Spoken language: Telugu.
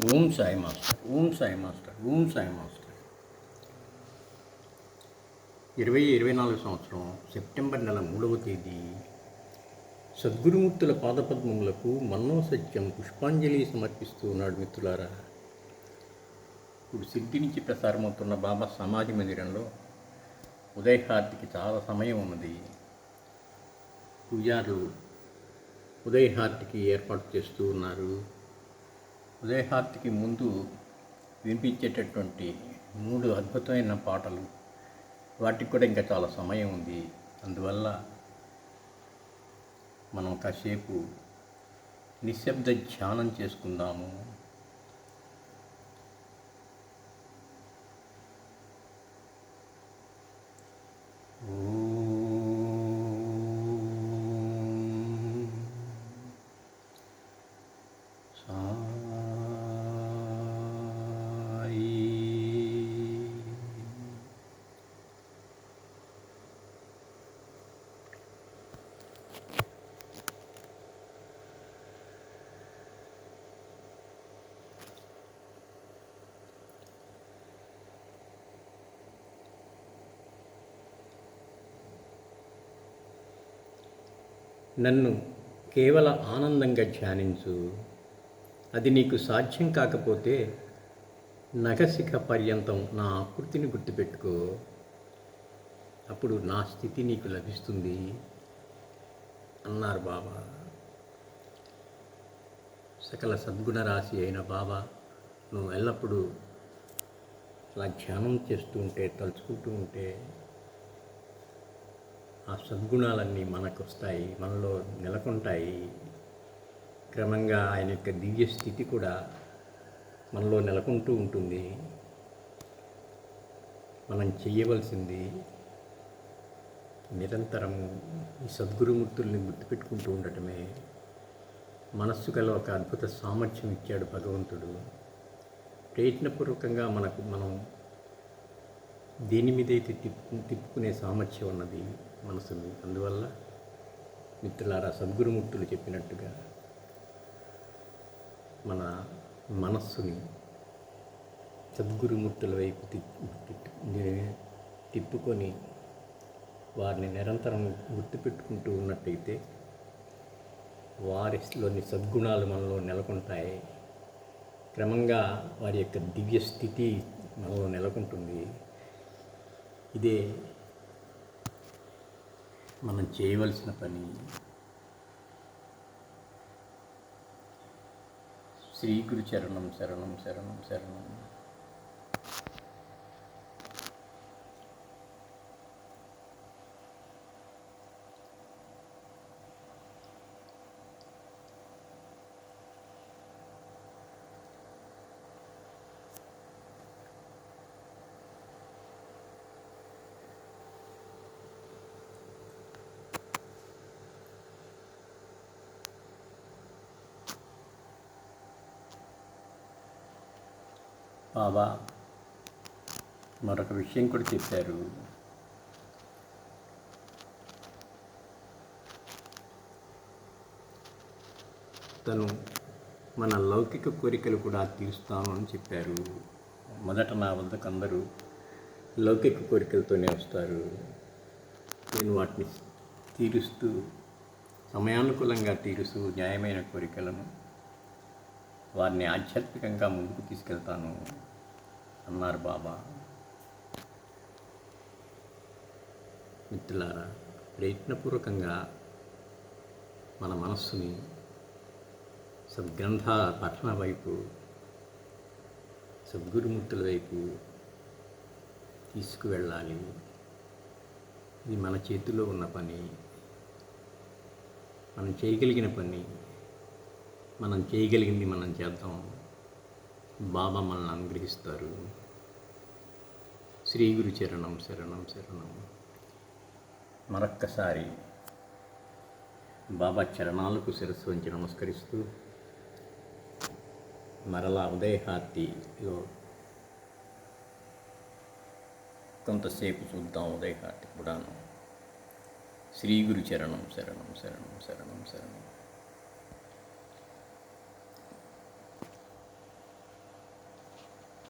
Om Sai master Om Sai master Om Sai master. ఇరవై ఇరవై నాలుగు సంవత్సరం సెప్టెంబర్ నెల మూడవ తేదీ. సద్గురుమూర్తుల పాదపద్మములకు మన్నో సత్యం పుష్పాంజలి సమర్పిస్తూ ఉన్నాడు మిత్రులారా. ఇప్పుడు సిద్ధి నుంచి ప్రసారమవుతున్న బాబా సమాధి మందిరంలో ఉదయహారతికి చాలా సమయం ఉన్నది. పూజారులు ఉదయహారతికి ఏర్పాటు చేస్తూ ఉన్నారు. ఉదయహార్తికి ముందు వినిపించేటటువంటి మూడు అద్భుతమైన పాటలు. వాటికి కూడా ఇంకా చాలా సమయం ఉంది. అందువల్ల మనం కాసేపు నిశ్శబ్ద ధ్యానం చేసుకుందాము. నన్ను కేవల ఆనందంగా ధ్యానించు. అది నీకు సాధ్యం కాకపోతే నగసిక పర్యంతం నా ఆకృతిని గుర్తుపెట్టుకో. అప్పుడు నా స్థితి నీకు లభిస్తుంది అన్నారు బాబా. సకల సద్గుణ రాశి అయిన బాబా నువ్వు ఎల్లప్పుడూ అలా ధ్యానం చేస్తూ ఉంటే తలుచుకుంటూ ఉంటే ఆ సద్గుణాలన్నీ మనకు వస్తాయి మనలో నెలకొంటాయి. క్రమంగా ఆయన యొక్క దివ్య స్థితి కూడా మనలో నెలకొంటూ ఉంటుంది. మనం చేయవలసింది నిరంతరం ఈ సద్గురుమూర్తుల్ని గుర్తుపెట్టుకుంటూ ఉండటమే. మనస్సు గల ఒక అద్భుత సామర్థ్యం ఇచ్చాడు భగవంతుడు. ప్రయత్నపూర్వకంగా మనకు మనం దేని మీదైతే తిప్పు తిప్పుకునే సామర్థ్యం ఉన్నది మనసుని అందువల్ల మిత్రులారా సద్గురుమూర్తులు చెప్పినట్టుగా మన మనస్సుని సద్గురుమూర్తుల వైపు తిప్పు తిప్పుకొని వారిని నిరంతరం గుర్తుపెట్టుకుంటూ ఉన్నట్టయితే వారిలోని సద్గుణాలు మనలో నెలకొంటాయి. క్రమంగా వారి యొక్క దివ్య స్థితి మనలో నెలకొంటుంది. ఇదే మనం చేయవలసిన పని. శ్రీగురు చరణం శరణం శరణం శరణం. బాబా మరొక విషయం కూడా చెప్పారు. తను మన లౌకిక కోరికలు కూడా తీరుస్తాను అని చెప్పారు. మొదట నా వద్దకు అందరూ లౌకిక కోరికలతోనే వస్తారు. నేను వాటిని తీరుస్తూ సమయానుకూలంగా తీరుస్తూ న్యాయమైన కోరికలను వారిని ఆధ్యాత్మికంగా ముందుకు తీసుకెళ్తాను అన్నారు బాబా. మిత్రులారా ప్రయత్నపూర్వకంగా మన మనస్సుని సద్గ్రంథ పఠన వైపు సద్గురుమూర్తుల వైపు తీసుకువెళ్ళాలి. ఇది మన చేతిలో ఉన్న పని మనం చేయగలిగిన పని. మనం చేయగలిగింది మనం చేద్దాం. బాబా మనల్ని అనుగ్రహిస్తారు. శ్రీ గురు చరణం శరణం శరణం. మరొక్కసారి బాబా చరణాలకు శిరస్సు వంచి నమస్కరిస్తూ మరలా ఉదయహార్తిలో కొంతసేపు చూద్దాం ఉదయహార్తి కూడాను. శ్రీ గురు చరణం శరణం శరణం శరణం శరణం.